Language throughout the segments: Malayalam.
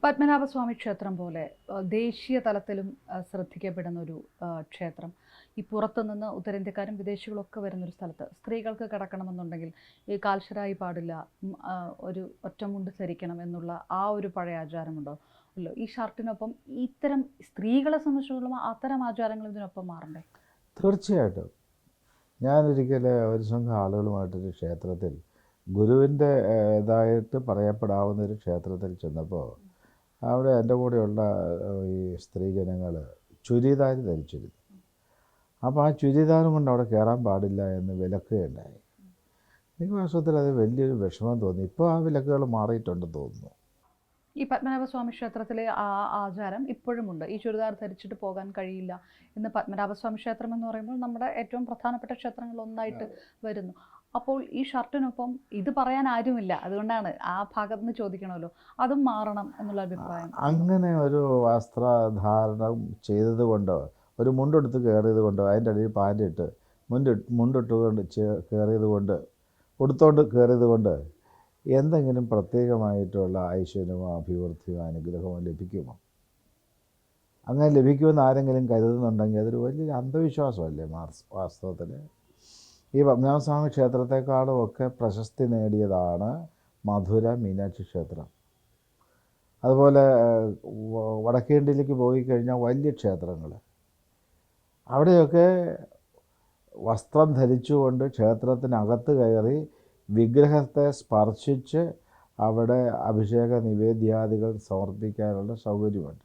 പത്മനാഭസ്വാമി ക്ഷേത്രം പോലെ ദേശീയ തലത്തിലും ശ്രദ്ധിക്കപ്പെടുന്ന ഒരു ക്ഷേത്രം. ഈ പുറത്തുനിന്ന് ഉത്തരേന്ത്യക്കാരും വിദേശികളൊക്കെ വരുന്നൊരു സ്ഥലത്ത് സ്ത്രീകൾക്ക് കിടക്കണമെന്നുണ്ടെങ്കിൽ ഈ കാൽശരായി പാടില്ല ഒരു ഒറ്റമുണ്ട് ധരിക്കണം എന്നുള്ള ആ ഒരു പഴയ ആചാരമുണ്ടോ? അല്ലോ ഈ ഷർട്ടിനൊപ്പം ഇത്തരം സ്ത്രീകളെ സംബന്ധിച്ചിടത്തോളം അത്തരം ആചാരങ്ങൾ ഇതിനൊപ്പം മാറണ്ടേ? തീർച്ചയായിട്ടും. ഞാനൊരിക്കൽ ഒരു സംഘം ആളുകളുമായിട്ടൊരു ക്ഷേത്രത്തിൽ ഗുരുവിന്റെ ഇതായിട്ട് പറയപ്പെടാവുന്ന ഒരു ക്ഷേത്രത്തിൽ ചെന്നപ്പോൾ അവിടെ എന്റെ കൂടെയുള്ള ഈ സ്ത്രീജനങ്ങൾ ചുരിദാർ ധരിച്ചിരുന്നു. അപ്പോൾ ആ ചുരിദാറും കൊണ്ട് അവിടെ കയറാൻ പാടില്ല എന്ന് വിലക്കുകയുണ്ടായി എനിക്ക് വാസ്തവത്തിൽ അത് വലിയൊരു വിഷമം തോന്നി. ഇപ്പോൾ ആ വിലക്കുകൾ മാറിയിട്ടുണ്ടെന്ന് തോന്നുന്നു. ഈ പത്മനാഭസ്വാമി ക്ഷേത്രത്തിലെ ആ ആചാരം ഇപ്പോഴും ഉണ്ട്. ഈ ചുരിദാർ ധരിച്ചിട്ട് പോകാൻ കഴിയില്ല ഇന്ന് പത്മനാഭസ്വാമി ക്ഷേത്രം എന്ന് പറയുമ്പോൾ നമ്മുടെ ഏറ്റവും പ്രധാനപ്പെട്ട ക്ഷേത്രങ്ങളിൽ ഒന്നായിട്ട് വരുന്നു. അപ്പോൾ ഈ ഷർട്ടിനൊപ്പം ഇത് പറയാൻ ആരുമില്ല. അതുകൊണ്ടാണ് ആ ഭാഗത്ത് നിന്ന് ചോദിക്കണമല്ലോ. അതും മാറണം എന്നുള്ള അഭിപ്രായം. അങ്ങനെ ഒരു വസ്ത്രധാരണം ചെയ്തത് കൊണ്ടോ ഒരു മുണ്ടെടുത്ത് കയറിയത് കൊണ്ടോ അതിന്റെ അടിയിൽ പാന്റ് ഇട്ട് മുണ്ട് മുണ്ടിട്ട് കൊണ്ട് കയറിയത് കൊണ്ട് ഉടുത്തോണ്ട് കയറിയത് കൊണ്ട് എന്തെങ്കിലും പ്രത്യേകമായിട്ടുള്ള ഐശ്വര്യമോ അഭിവൃദ്ധിയോ അനുഗ്രഹമോ ലഭിക്കുമോ? അങ്ങനെ ലഭിക്കുമെന്ന് ആരെങ്കിലും കരുതുന്നുണ്ടെങ്കിൽ അതൊരു വലിയൊരു അന്ധവിശ്വാസമല്ലേ മാർസ് വാസ്തവത്തിൽ ഈ പത്മനാഭസ്വാമി ക്ഷേത്രത്തെക്കാളും ഒക്കെ പ്രശസ്തി നേടിയതാണ് മധുര മീനാക്ഷി ക്ഷേത്രം. അതുപോലെ വടക്കേണ്ടിയിലേക്ക് പോയി കഴിഞ്ഞാൽ വലിയ ക്ഷേത്രങ്ങൾ അവിടെയൊക്കെ വസ്ത്രം ധരിച്ചുകൊണ്ട് ക്ഷേത്രത്തിനകത്ത് കയറി വിഗ്രഹത്തെ സ്പർശിച്ച് അവിടെ അഭിഷേക നിവേദ്യാദികൾ സമർപ്പിക്കാനുള്ള സൗകര്യമുണ്ട്.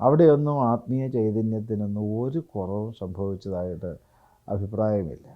അവിടെയൊന്നും ആത്മീയ ചൈതന്യത്തിനൊന്നും ഒരു കുറവും സംഭവിച്ചതായിട്ട് അഭിപ്രായമില്ല.